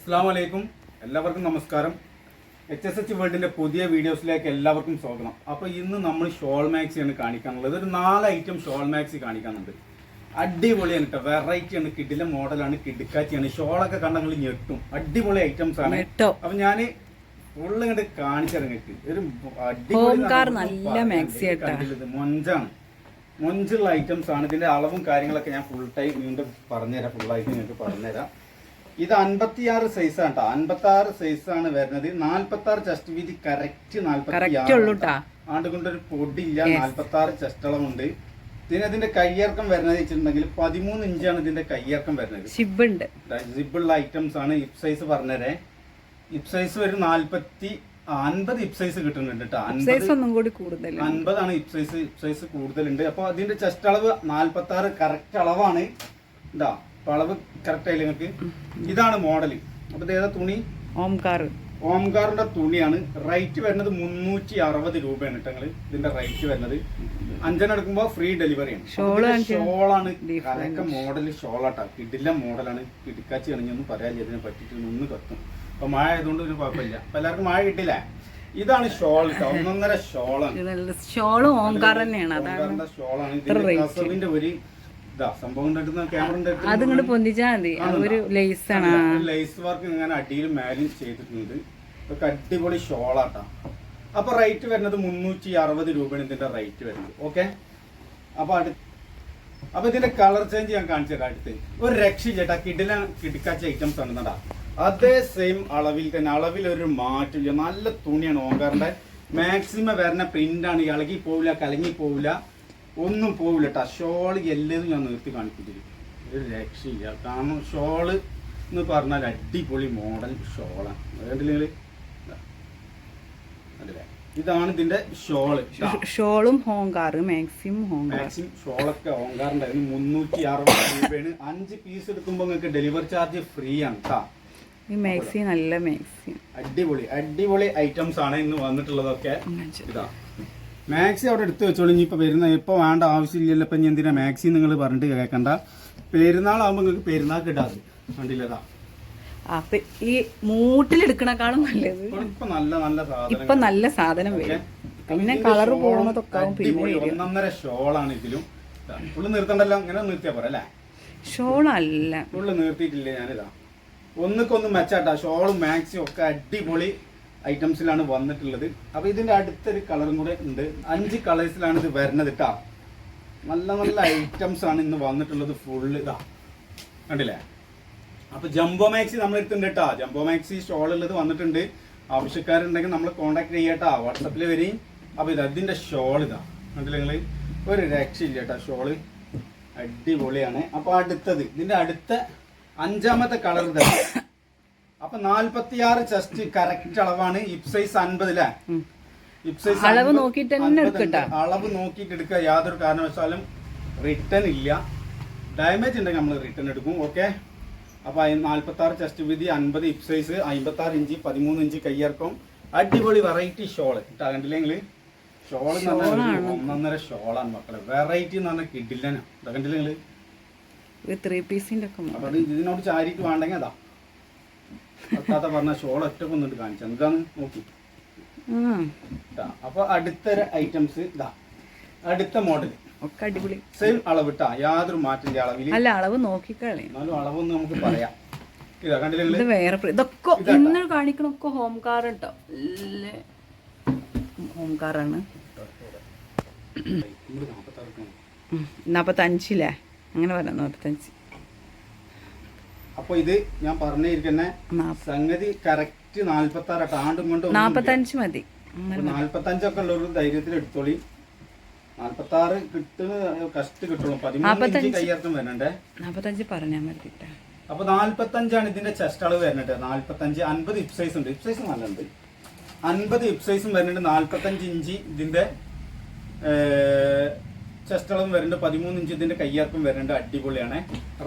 അസ്സാം വലൈക്കും എല്ലാവർക്കും നമസ്കാരം. എച്ച് എസ് എച്ച് വേൾഡിന്റെ പുതിയ വീഡിയോസിലേക്ക് എല്ലാവർക്കും സ്വാഗതം. അപ്പോൾ ഇന്ന് നമ്മൾ ഷോൾ മാക്സിയാണ് കാണിക്കാനുള്ളത്. ഒരു നാല് ഐറ്റം ഷോൾ മാക്സി കാണിക്കാനുണ്ട്. അടിപൊളിയാണ് കേട്ടോ വെറൈറ്റി ആണ്. കിഡിലെ മോഡലാണ് കിടുക്കാച്ചിയാണ് ഷോളൊക്കെ കണ്ടെങ്കിൽ ഞെട്ടും. അടിപൊളി ഐറ്റംസ് ആണ്. അപ്പം ഞാൻ ഞാൻ ഫുള്ള് ഇങ്ങോട്ട് കാണിച്ചിറങ്ങിട്ട് ഒരു അടിപൊളി മൊഞ്ചാണ്. മൊഞ്ചുള്ള ഐറ്റംസ് ആണ്. ഇതിന്റെ അളവും കാര്യങ്ങളൊക്കെ ഞാൻ ഫുൾ ടൈം വീണ്ടും പറഞ്ഞുതരാം. ഫുള്ളായിട്ട് നിങ്ങൾക്ക് പറഞ്ഞുതരാം. ഇത് അൻപത്തിയാറ് സൈസ് ആണ് കേട്ടോ അൻപത്തി ആറ് സൈസ് ആണ് വരുന്നത്. നാല്പത്തി ആറ് ചെസ്റ്റ് വീതി കറക്റ്റ് ഉള്ളൂ ട്ടാ. ആണ്ടുകൊണ്ടൊരു പൊടിയില്ല. നാല്പത്തി ആറ് ചെസ്റ്റളമുണ്ട് ഇതിന് ഇതിന്റെ കയ്യിറക്കം വരുന്നത് വെച്ചിട്ടുണ്ടെങ്കിൽ പതിമൂന്ന് ഇഞ്ചാണ് ഇതിന്റെ കയ്യിറക്കം വരുന്നത്. ഷിബുണ്ട് സിബിളുള്ള ഐറ്റംസ് ആണ് ഇപ് സൈസ് പറഞ്ഞതേ ഇപ് സൈസ് ഒരു നാല്പത്തി അൻപത് ഇപ് സൈസ് കിട്ടുന്നുണ്ട് കേട്ടോ അൻപതാണ് ഇപ് സൈസ് ഇപ് സൈസ് കൂടുതലുണ്ട്. അപ്പൊ അതിന്റെ ചെസ്റ്റ് അളവ് നാല്പത്തി ആറ് കറക്റ്റ് അളവാണ്. ഇതാ അളവ് കറക്റ്റ് ആയില്ല നിങ്ങൾക്ക് ഇതാണ് മോഡൽ അപ്പൊ ഇത് ഏതാ തുണി? ഓംകാർ. ഓംകാറിന്റെ തുണിയാണ്. റേറ്റ് വരുന്നത് മുന്നൂറ്റി അറുപത് രൂപയാണ് കേട്ടോ ഇതിന്റെ റേറ്റ് വരുന്നത്. അഞ്ചെണ്ണം എടുക്കുമ്പോൾ ഫ്രീ ഡെലിവറി ആണ്. Shawl കാണിച്ച് ഷോളാണ്. കലക്ക മോഡൽ ഷോളാട്ടാ. കിടില്ല മോഡലാണ് കിടിക്കാച്ചി ആണെങ്കിൽ പറയാല്ല ഇതിനെ പറ്റിയിട്ട് ഒന്ന് കത്തും. അപ്പൊ മഴ ആയതുകൊണ്ട് ഒരു കുഴപ്പമില്ല. അപ്പൊ എല്ലാവർക്കും മഴ കിട്ടില്ല ഇതാണ് ഷോൾ. ഒന്നൊന്നര ഷോളാണ്. ഷോളും ഓംകാർ തന്നെയാണ്. ഷോളാണ്. ഇതിന്റെ ഒരു അത് ഇങ്ങോട്ട് പൊന്തിച്ചാ മതി. ഒരു ലേസ് ആണ്. ലേസ് വർക്ക് ഇങ്ങനെ അടിയിൽ മാലിൻ ചെയ്തിട്ടുണ്ട്. ഇതൊക്കെ അടിപൊളി ഷോളാട്ടാ അപ്പൊ റേറ്റ് വരുന്നത് മുന്നൂറ്റി അറുപത് രൂപയാണ് ഇതിന്റെ റേറ്റ് വരുന്നത്. ഓക്കെ അപ്പൊ അടുത്ത് അപ്പൊ ഇതിന്റെ കളർ ചേഞ്ച് ഞാൻ കാണിച്ചു തരാം അടുത്ത്. ഒരു രക്ഷയില്ല കിടില കിടക്കാച്ച ഐറ്റംസ് ആണ് നടാ അതേ സെയിം അളവിൽ തന്നെ അളവിൽ ഒരു മാറ്റമില്ല നല്ല തുണിയാണ് ഓങ്കാറിന്റെ. മാക്സിമം വരുന്ന പ്രിന്റ് ആണ്. ഇളകി പോവില്ല കലങ്ങി പോവില്ല. ഒന്നും പോവില്ല കേട്ടോ ഷോൾ എല്ലതും ഞാൻ നിർത്തി കാണിക്കുന്നില്ല ഒരു രക്ഷയില്ല. കാരണം ഷോൾ എന്ന് പറഞ്ഞാൽ അടിപൊളി മോഡൽ ഷോളാണ് അതുകൊണ്ടില്ല നിങ്ങൾ ഇതാണ് ഇതിന്റെ ഷോൾ. ഷോളും ഹോങ്കാർ മാക്സിമം ഹോങ്കാർ മാക്സിമം ഷോളൊക്കെ ഹോങ്കാറുണ്ടായിരുന്നു. മുന്നൂറ്റി അറുപത് രൂപയാണ്. അഞ്ച് പീസ് എടുക്കുമ്പോൾ നിങ്ങൾക്ക് ഡെലിവറി ചാർജ് ഫ്രീ ആണ് കേട്ടോ ഈ മാക്സി നല്ല മാക്സി. അടിപൊളി. അടിപൊളി ഐറ്റംസ് ആണ് ഇന്ന് വന്നിട്ടുള്ളതൊക്കെ. ഇതാ. മാക്സി അവിടെ എടുത്തു വെച്ചോളൂ. ഇനി ഇപ്പൊ വരുന്ന ഇപ്പൊ വേണ്ട ആവശ്യമില്ലല്ലോ. ഇപ്പൊ ഇനി എന്തിനാ മാക്സി നിങ്ങൾ പറഞ്ഞിട്ട് കേൾക്കണ്ട പെരുന്നാളാകുമ്പോൾ നിങ്ങൾക്ക് പെരുന്നാൾക്ക് ഇടാറ് കണ്ടില്ലതാ അപ്പൊ ഈ മൂട്ടിലെടുക്കണേക്കാളും നല്ലത് ഇപ്പൊ നല്ല നല്ല ഇപ്പൊ സാധനം നല്ല സാധനം വരും. പിന്നെ കളർ പോകുന്നതൊക്കെ പിന്നെ ഒന്നൊന്നര ഷോളാണ് ഇതിലും നിർത്തണ്ടല്ലോ? ഇങ്ങനെ നിർത്തിയാ പോരെ അല്ലേ? ഷോളല്ല. ഫുള്ള് നിർത്തിയിട്ടില്ലേ ഞാനിതാ? ഒന്നുക്കൊന്ന് മെച്ചാട്ടാ ഷോളും മാക്സിയും ഒക്കെ അടിപൊളി. ഐറ്റംസിലാണ് വന്നിട്ടുള്ളത്. അപ്പോൾ ഇതിന്റെ അടുത്തൊരു കളറും കൂടെ ഉണ്ട്. അഞ്ച് കളേഴ്സിലാണ് ഇത് വരുന്നത് കേട്ടാ നല്ല നല്ല ഐറ്റംസ് ആണ് ഇന്ന് വന്നിട്ടുള്ളത് ഫുള്ള് ഇതാ. കണ്ടില്ലേ? അപ്പോൾ ജംബോ മാക്സി നമ്മൾ എടുത്തിട്ടുണ്ട് കേട്ടാ ജംബോ മാക്സി ഷോൾ ഉള്ളത് വന്നിട്ടുണ്ട്. ആവശ്യക്കാരുണ്ടെങ്കിൽ നമ്മൾ കോണ്ടാക്ട് ചെയ്യട്ടാ വാട്സപ്പിൽ വരെയും അപ്പോൾ ഇത് അതിന്റെ ഷോൾ ഇതാ. കണ്ടില്ലേ നിങ്ങൾ ഒരു രക്ഷയില്ല കേട്ടാ ഷോൾ. അടിപൊളിയാണ്. അപ്പോൾ അടുത്തത് ഇതിന്റെ അടുത്ത അഞ്ചാമത്തെ കളർ ഇതാണ് അപ്പൊ നാല്പത്തിയാറ് ചെസ്റ്റ് കറക്റ്റ് അളവാണ്. ഇപ്സൈസ് അൻപതിലെ. ഉം. ഇപ് സൈസ് അളവ് നോക്കിട്ട്. അളവ് നോക്കിയിട്ട് എടുക്കുക. യാതൊരു കാരണവശാലും റിട്ടേൺ ഇല്ല. ഡാമേജ് ഉണ്ടെങ്കിൽ നമ്മൾ റിട്ടേൺ എടുക്കും. ഓക്കെ അപ്പൊ നാല്പത്തി ആറ് ചെസ്റ്റ് വിധി അൻപത് ഇപ്സൈസ് അമ്പത്തി ആറ് ഇഞ്ച് പതിമൂന്ന് ഇഞ്ച് കയ്യിറക്കം. അടിപൊളി വെറൈറ്റി ഷോൾ കിട്ടാകണ്ടില്ലെങ്കിൽ ഷോൾ എന്ന് പറഞ്ഞാൽ ഒരു ഒന്നൊന്നര ഷോളാണ് മക്കളെ. വെറൈറ്റി എന്ന് പറഞ്ഞാൽ കിഡില്ലനാ കണ്ടില്ലെങ്കിൽ ഒരു ത്രീ പീസിന്റെ ഒക്കെ ഇതിനോട് ചാരിക്ക് വേണ്ടെങ്കിൽ അതാ. അത്താത്ത പറഞ്ഞ ഷോൾ ഒറ്റ കൊന്നിട്ട് കാണിച്ചു. എന്താന്ന് നോക്കി. അപ്പൊ അടുത്ത ഐറ്റംസ് ഇതാ അടുത്ത മോഡൽ ഒക്കെ അടിപൊളി. സെയിം അളവിട്ടാ യാതൊരു മാറ്റില്ല അളവിൽ അല്ല അളവ് നോക്കിക്കളയും എന്നാലും അളവൊന്നും നമുക്ക് പറയാം. ഇതാ കണ്ടില്ലേ വേറെ ഇതൊക്കെ ഇന്ന് കാണിക്കണൊക്കെ ഹോം കാർ കേട്ടോ ഹോം കാറാണ് നാപ്പത്തഞ്ചില്ലേ അങ്ങനെ പറയാം നാപ്പത്തഞ്ച്. അപ്പൊ ഇത് ഞാൻ പറഞ്ഞിരിക്കുന്ന സംഗതി കറക്റ്റ് നാല്പത്തി ആറ് ആണ്ടും കൊണ്ട് നാല്പത്തഞ്ച് മതി. നാല്പത്തഞ്ചൊക്കെ ഉള്ള ഒരു ധൈര്യത്തിൽ എടുത്തോളി. നാല്പത്തി ആറ് കിട്ടുന്ന കഷ്ട് കിട്ടുള്ളൂ. പതിമൂന്ന് കയ്യേർത്തും വരണേ വരണ്ടേ? നാല്പത്തഞ്ച് പറഞ്ഞാൽ മതി. അപ്പൊ നാല്പത്തഞ്ചാണ് ഇതിന്റെ ചെസ്റ്റ് അളവ് വരുന്നത് നാല്പത്തഞ്ച് അൻപത് ഇപ് സൈസ് ഉണ്ട്. ഇപ് സൈസ് നല്ലുണ്ട് അൻപത് ഇപ് സൈസും വരുന്നുണ്ട് നാല്പത്തഞ്ച് ഇഞ്ചി ഇതിന്റെ ചെസ്റ്റ് അളവും വരുന്നുണ്ട് പതിമൂന്ന് ഇഞ്ച് ഇതിന്റെ കയ്യിറക്കം വരുന്നുണ്ട് അടിപൊളിയാണ്.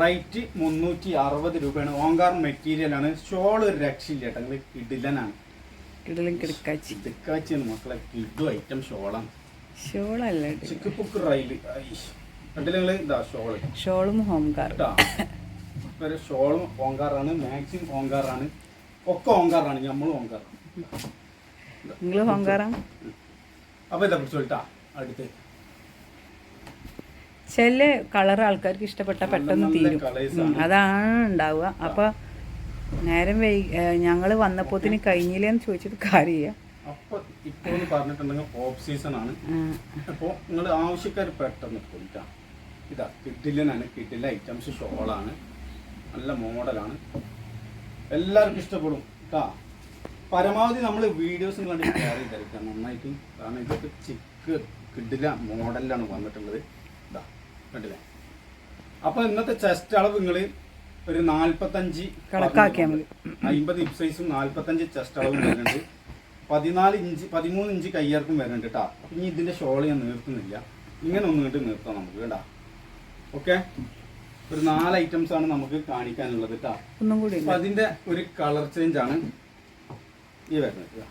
റൈറ്റ് മുന്നൂറ്റി അറുപത് രൂപയാണ്. ഓങ്കാർ മെറ്റീരിയൽ ആണ്. ഷോൾ ഒരു രക്ഷയില്ല കേട്ടോ. നിങ്ങൾ കിടിലനാണ്. കിടലും കിടക്കാച്ചി. ചിക്കാച്ചിയാണ് മക്കളെ. കിഡു ഐറ്റം ഷോളാണ്. ഷോളല്ല. ചിക്ക് പുക്ക് റൈൽ. കണ്ടില്ല ഇതാ ഷോൾ. ഷോളും ഹോംകാർ ഷോളും ഓങ്കാറാണ്. മാക്സിമം ഓങ്കാറാണ്. ഒക്കെ ഓങ്കാറാണ്. നമ്മളും ഓങ്കാറാണ്. നിങ്ങൾ ഹോങ്കാറാ അപ്പൊ ഇതാ പിടിച്ചോട്ടാ അടുത്ത് ചില കളർ ആൾക്കാർക്ക് ഇഷ്ടപ്പെട്ട പെട്ടെന്ന് തീരും. അതാണ് ഉണ്ടാവുക. അപ്പൊ നേരം വൈ ഞങ്ങൾ വന്നപ്പോത്തിന് കഴിഞ്ഞില്ലേന്ന് ചോദിച്ചിട്ട് കാര്യമില്ല. പറഞ്ഞിട്ടുണ്ടെങ്കിൽ ഓഫ് സീസൺ ആണ്. അപ്പോൾ നിങ്ങൾ ആവശ്യക്കാർ പെട്ടെന്ന് പോയിട്ടാ. ഇതാ കിട്ടില്ലനാണ് കിട്ടില്ല ഐറ്റംസ് ഷോളാണ് നല്ല മോഡലാണ് എല്ലാവർക്കും ഇഷ്ടപ്പെടും. കേട്ടാ പരമാവധി നമ്മൾ വീഡിയോസ് ഷെയർ നന്നായിട്ട്. കാരണം ഇതൊക്കെ ചിക്ക് കിഡില മോഡലിലാണ് വന്നിട്ടുള്ളത്. ഇതാ കണ്ടില്ലേ? അപ്പോൾ ഇന്നത്തെ ചെസ്റ്റ് അളവ് നിങ്ങൾ ഒരു നാൽപ്പത്തഞ്ച് കണക്കാക്കിയാൽ മതി. അമ്പത് ഇപ് സൈസും നാൽപ്പത്തഞ്ച് ചെസ്റ്റ് അളവും വരുന്നുണ്ട്. പതിനാല് ഇഞ്ച് പതിമൂന്ന് ഇഞ്ച് കയ്യർക്കും വരുന്നുണ്ട് കേട്ടോ ഇനി ഇതിന്റെ ഷോൾ ഞാൻ നിർത്തുന്നില്ല. ഇങ്ങനെ ഒന്ന് കണ്ട് നിർത്താം നമുക്ക് കേട്ടാ ഓക്കെ ഒരു നാല് ഐറ്റംസ് ആണ് നമുക്ക് കാണിക്കാനുള്ളത് കേട്ടാ അപ്പം അതിന്റെ ഒരു കളർ ചേഞ്ച് ആണ് ഈ വരുന്നത്.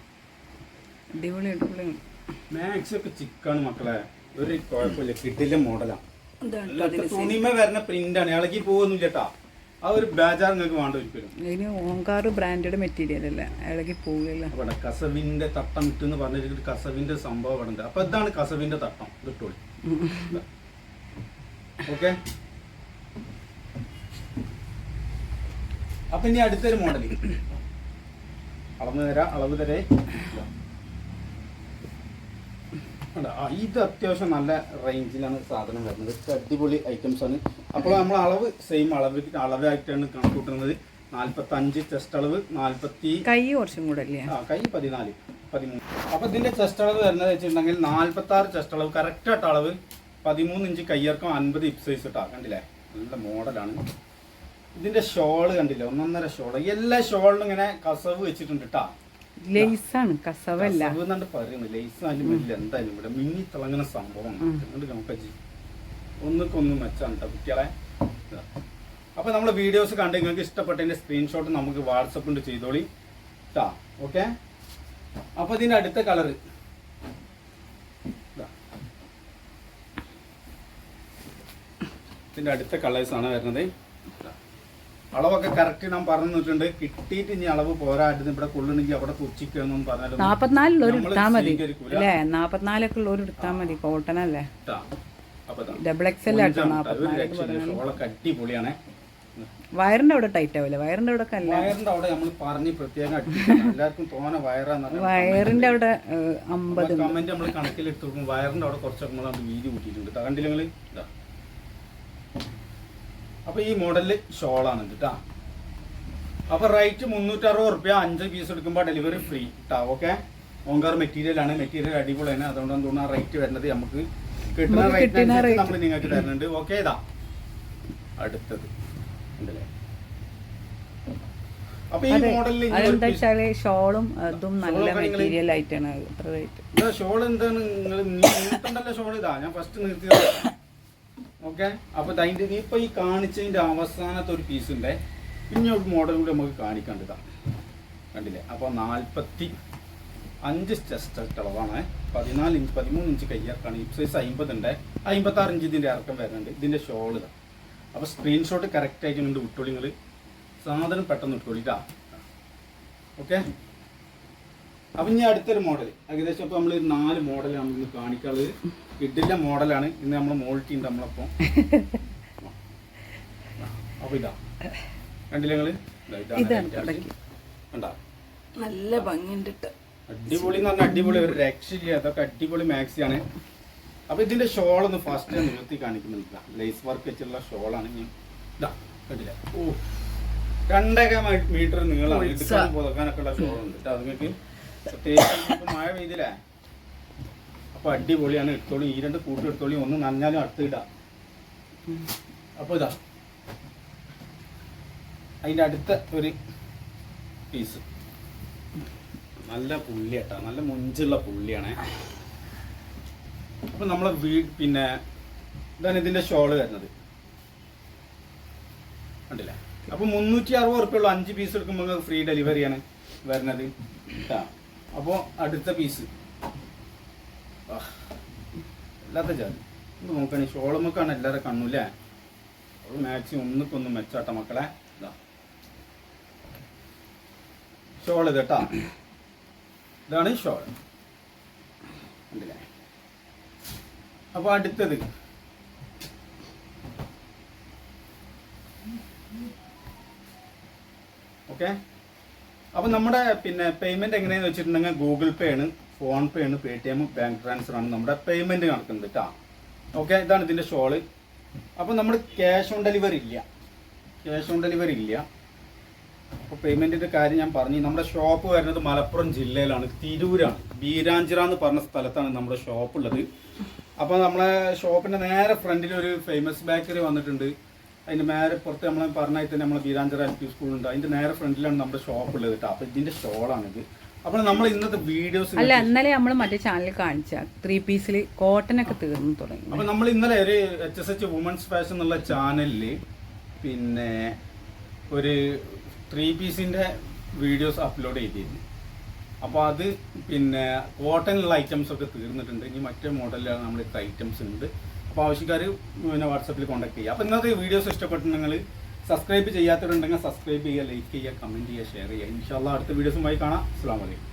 മാക്സി ഒക്കെ ചിക്കാണ് മക്കളെ. ഒരു കുഴപ്പമില്ല. കിട്ടില്ല മോഡലാണ്. തുണിമ വരുന്ന പ്രിന്റ് ആണ് ഇളകി പോകുന്നില്ല കേട്ടാ. ആ ഒരു ബേജാർ നിങ്ങൾക്ക് വേണ്ട ഒരിക്കലും. ഇതിന് ഓങ്കാർ ബ്രാൻഡഡ് മെറ്റീരിയൽ അല്ല? ഇളകി പോവില്ല അവിടെ കസവിന്റെ തട്ടം ഇട്ട് എന്ന് പറഞ്ഞിട്ട് കസവിന്റെ സംഭവം അവിടെ ഉണ്ട്. അപ്പൊ ഇതാണ് കസവിന്റെ തട്ടം. ഇതിട്ടോളി ഓക്കെ? അപ്പൊ ഇനി അടുത്തൊരു മോഡൽ അളവ് തരാം അളവ് തരേ? ആ, ഇത് അത്യാവശ്യം നല്ല റേഞ്ചിലാണ് സാധനം വരുന്നത്. ഇത് അടിപൊളി ഐറ്റംസ് ആണ്. അപ്പോൾ നമ്മൾ അളവ് സെയിം അളവ് അളവായിട്ടാണ് കണക്കൂട്ടുന്നത്. നാൽപ്പത്തി അഞ്ച് ചെസ്റ്റ് അളവ് നാൽപ്പത്തി കൈ കുറച്ചും കൂടെ ആ കൈ പതിനാല് പതിമൂന്ന്. അപ്പൊ ഇതിന്റെ ചെസ്റ്റ് അളവ് വരുന്നത് വെച്ചിട്ടുണ്ടെങ്കിൽ നാൽപ്പത്തി ആറ് ചെസ്റ്റ് അളവ് കറക്റ്റ് ആയിട്ട് അളവ് പതിമൂന്ന് ഇഞ്ച് കയ്യർക്കും അൻപത് ഇപ് സൈസ് ഇട്ടാ. കണ്ടില്ലേ? നല്ല മോഡലാണ്. ഇതിന്റെ ഷോൾ കണ്ടില്ലേ? ഒന്നൊന്നര ഷോൾ എല്ലാ ഷോളിനും ഇങ്ങനെ കസവ് വെച്ചിട്ടുണ്ട് കേട്ടാ ലേസാണ് കസവല്ല. മിന്നി തിളങ്ങുന്ന സംഭവമാണ്. ഒന്നുക്കൊന്ന് മെച്ചാണ് കുട്ടികളെ. അപ്പൊ നമ്മുടെ വീഡിയോസ് കണ്ട് നിങ്ങൾക്ക് ഇഷ്ടപ്പെട്ടതിന്റെ സ്ക്രീൻഷോട്ട് നമുക്ക് വാട്സപ്പ് ഉണ്ട് ചെയ്തോളി. കേട്ടാ ഓക്കെ അപ്പൊ ഇതിന്റെ അടുത്ത കളറ് ഇതിന്റെ അടുത്ത കളേഴ്സ് ആണ് വരുന്നത്. അളവൊക്കെ കറക്റ്റ് ഞാൻ പറഞ്ഞു നിന്നിട്ടുണ്ട് കിട്ടിയിട്ട് ഇനി അളവ് പോരാട്ടുന്നു ഇവിടെ കൊള്ളണെങ്കിൽ അവിടെ തുച്ചിക്കൊന്നും പറഞ്ഞാലും നാപ്പത്തിനാലുള്ളവർ നമ്മൾ എടുത്താൽ മതി. അല്ലേ? നാപ്പത്തിനാലൊക്കെ ഉള്ളവർ എടുത്താൽ മതി. കോട്ടൺ അല്ലേ. ഡബിൾ ആട്ടോ ഒരു നാപ്പത്തിനാലൊക്കെ രക്ഷയില്ല. പറഞ്ഞാൽ ഷോളൊക്കെ അടിപൊളിയാണ്. വയറിന്റെ അവിടെ ടൈറ്റ് ആവില്ല വയറിന്റെ അവിടെ അല്ല. വയറിന്റെ അവിടെ നമ്മൾ പറഞ്ഞ് പ്രത്യേകം എല്ലാവർക്കും തോന വയറാന്ന് വയറിന്റെ അവിടെ അമ്പത് കമന്റ് നമ്മൾ കണക്കിലെടുത്ത് വയറിന്റെ അവിടെ കുറച്ചൊക്കെ നമ്മൾ വീതി കൂട്ടിയിട്ടുണ്ട്. ഇതാ കണ്ടില്ല നിങ്ങൾ ഇതാ അപ്പൊ ഈ മോഡലിൽ ഷോളാണ് കേട്ടാ അപ്പൊ റേറ്റ് മുന്നൂറ്ററുപത് റുപ്യ അഞ്ച് പീസ് എടുക്കുമ്പോൾ ഡെലിവറി ഫ്രീ കിട്ടാ ഓക്കെ ഓങ്കാർ മെറ്റീരിയൽ ആണ്. മെറ്റീരിയൽ അടിപൊളിയാണ് അതുകൊണ്ട് തോന്നുന്നു ആ റേറ്റ് വരുന്നത് നമുക്ക് കിട്ടുന്ന റേറ്റ് നമ്മൾ നിങ്ങൾക്ക് തരുന്നുണ്ട്. ഓക്കെ ഇതാ അടുത്തത്. ഉണ്ടല്ലേ? ഷോളും അതും നല്ല മെറ്റീരിയൽ ആയിട്ടാണ്. അത്ര റേറ്റ് ഇതാ ഷോൾ എന്താണ് നിങ്ങൾ നീട്ടണ്ടല്ലോ ഷോൾ ഇതാ. ഞാൻ ഫസ്റ്റ് നിർത്തിയത്. ഓക്കെ അപ്പൊ അതിന്റെ ഇപ്പൊ ഈ കാണിച്ചതിന്റെ അവസാനത്തെ ഒരു പീസ് പിന്നെ ഒരു മോഡൽ കൂടി നമുക്ക് കാണിക്കണ്ടത് കണ്ടില്ലേ? അപ്പൊ നാൽപ്പത്തി അഞ്ച് ചെസ്റ്റ് അളവാണ്. പതിനാല് ഇഞ്ച് പതിമൂന്ന് ഇഞ്ച് കയ്യാക്കാണ് ഈ സൈസ് അമ്പത് ഉണ്ട്. അമ്പത്തി ആറ് ഇഞ്ച് ഇതിന്റെ ഇറക്കം വരുന്നുണ്ട്. ഇതിന്റെ ഷോൾ അപ്പൊ സ്ക്രീൻഷോട്ട് കറക്റ്റ് ആയിട്ടുണ്ട് വിട്ടോളി നിങ്ങൾ സാധനം പെട്ടെന്ന് വിട്ടോളിട്ടാ ഓക്കെ അപ്പൊ ഇനി അടുത്തൊരു മോഡൽ ഏകദേശം ഇപ്പൊ നമ്മൾ നാല് മോഡലാണ് ഇന്ന് കാണിക്കാനുള്ളത് കിഡില്ല മോഡലാണ് ഇന്ന് നമ്മൾ മോൾട്ടി ഉണ്ട് നമ്മളപ്പം. അപ്പൊ ഇതാ. കണ്ടില്ല നല്ല ഭംഗിയുണ്ട് അടിപൊളി എന്ന് പറഞ്ഞാൽ അടിപൊളി. ഒരു രക്ഷയില്ല. അതൊക്കെ അടിപൊളി മാക്സിയാണ്. അപ്പൊ ഇതിന്റെ ഷോൾ ഒന്ന് ഫസ്റ്റ് നിർത്തി കാണിക്കുന്നില്ല ലേസ് വർക്ക് വെച്ചുള്ള ഷോളാണ് ഞാൻ ഇതാ കണ്ടില്ല? ഓ രണ്ടര മീറ്റർ നീളമാണ് ഉൾസ. എടുക്കാൻ പുതക്കാനൊക്കെ ഉള്ള ഷോൾ ഉണ്ട് കേട്ടോ നിങ്ങൾക്ക് മഴ പെയ്തില്ലേ. അപ്പൊ അടിപൊളിയാണ്. എടുത്തോളി ഈ രണ്ട് കൂട്ടി എടുത്തോളി ഒന്ന് നനഞ്ഞാലും അടുത്ത് ഇടാം. അപ്പൊ ഇതാ. അതിന്റെ അടുത്ത ഒരു പീസ് നല്ല പുള്ളിയാട്ടാ നല്ല മുഞ്ചുള്ള പുള്ളിയാണ്. അപ്പൊ നമ്മളെ വീ പിന്നെ ഇതാണ് ഇതിന്റെ ഷോൾ വരുന്നത്. കണ്ടില്ലേ? അപ്പൊ മുന്നൂറ്റി അറുപത് ഉറുപ്പുള്ള അഞ്ച് പീസ് എടുക്കുമ്പോൾ ഫ്രീ ഡെലിവറിയാണ് വരുന്നത്. കേട്ടാ അപ്പോൾ അടുത്ത പീസ് അല്ലാത്ത ജാതി. ഒന്ന് നോക്കണേ ഷോളുമൊക്കെയാണ് എല്ലാവരും കണ്ണുല്ലേ? അവൾ മാക്സിമം ഒന്നിക്കൊന്ന് മെച്ചാട്ട മക്കളെ. ഇതാ. ഷോൾ കേട്ടാ ഇതാണ് ഷോൾ അപ്പൊ അപ്പോൾ അടുത്തത്. ഓക്കെ? അപ്പം നമ്മുടെ പിന്നെ പേയ്മെന്റ് എങ്ങനെയാന്ന് വെച്ചിട്ടുണ്ടെങ്കിൽ ഗൂഗിൾ പേ ആണ് ഫോൺ പേ ആണ് Paytm bank transfer ആണ് നമ്മുടെ പേയ്മെന്റ് നടക്കുന്നത് കേട്ടോ ഓക്കെ ഇതാണ് ഇതിന്റെ ഷോൾ അപ്പോൾ നമ്മൾ ക്യാഷ് ഓൺ ഡെലിവറി ഇല്ല. ക്യാഷ് ഓൺ ഡെലിവറി ഇല്ല. അപ്പോൾ പേയ്മെന്റിന്റെ കാര്യം ഞാൻ പറഞ്ഞു. നമ്മുടെ ഷോപ്പ് വരുന്നത് മലപ്പുറം ജില്ലയിലാണ് തിരൂരാണ് ബീരാഞ്ചിറ എന്ന് പറഞ്ഞ സ്ഥലത്താണ് നമ്മുടെ ഷോപ്പ് ഉള്ളത്. അപ്പോൾ നമ്മളെ ഷോപ്പിന്റെ നേരെ ഫ്രണ്ടിൽ ഒരു ഫേമസ് ബേക്കറി വന്നിട്ടുണ്ട്. അതിന്റെ നേരെ പുറത്ത് നമ്മൾ പറഞ്ഞാൽ തന്നെ നമ്മളെ ബീരാഞ്ചിറ എൽ പി സ്കൂളുണ്ട് അതിന്റെ നേരെ ഫ്രണ്ടിലാണ് നമ്മുടെ ഷോപ്പ് ഉള്ളത് കേട്ടോ. അപ്പോൾ ഇതിന്റെ സ്റ്റോളാണിത് അപ്പോൾ നമ്മൾ ഇന്നത്തെ വീഡിയോസ് അല്ല ഇന്നലെ നമ്മൾ മറ്റേ ചാനലിൽ കാണിച്ച ത്രീ പീസിൽ കോട്ടൺ ഒക്കെ തീർന്നു തുടങ്ങി. അപ്പൊ നമ്മൾ ഇന്നലെ ഒരു H S H women's fashion എന്നുള്ള ചാനലിൽ പിന്നെ ഒരു ത്രീ പീസിന്റെ വീഡിയോസ് അപ്ലോഡ് ചെയ്തിരുന്നു. അപ്പൊ അത് പിന്നെ കോട്ടണിലുള്ള ഐറ്റംസ് ഒക്കെ തീർന്നിട്ടുണ്ട്. ഇനി മറ്റേ മോഡലിലാണ് നമ്മൾ ഐറ്റംസ് ഉണ്ട് അപ്പോൾ ആവശ്യക്കാർ പിന്നെ വാട്സപ്പിൽ കോൺടാക്ട് ചെയ്യുക അപ്പോൾ ഈ വീഡിയോസ് ഇഷ്ടപ്പെട്ടിട്ടുണ്ടെങ്കിൽ സബ്സ്ക്രൈബ് ചെയ്യാത്തവരുണ്ടെങ്കിൽ സബ്സ്ക്രൈബ് ചെയ്യുക ലൈക്ക് ചെയ്യുക കമന്റ് ചെയ്യുക ഷെയർ ചെയ്യുക. ഇൻഷാല്ല അടുത്ത വീഡിയോസുമായി കാണാം. അസ്സാം വലൈക്കും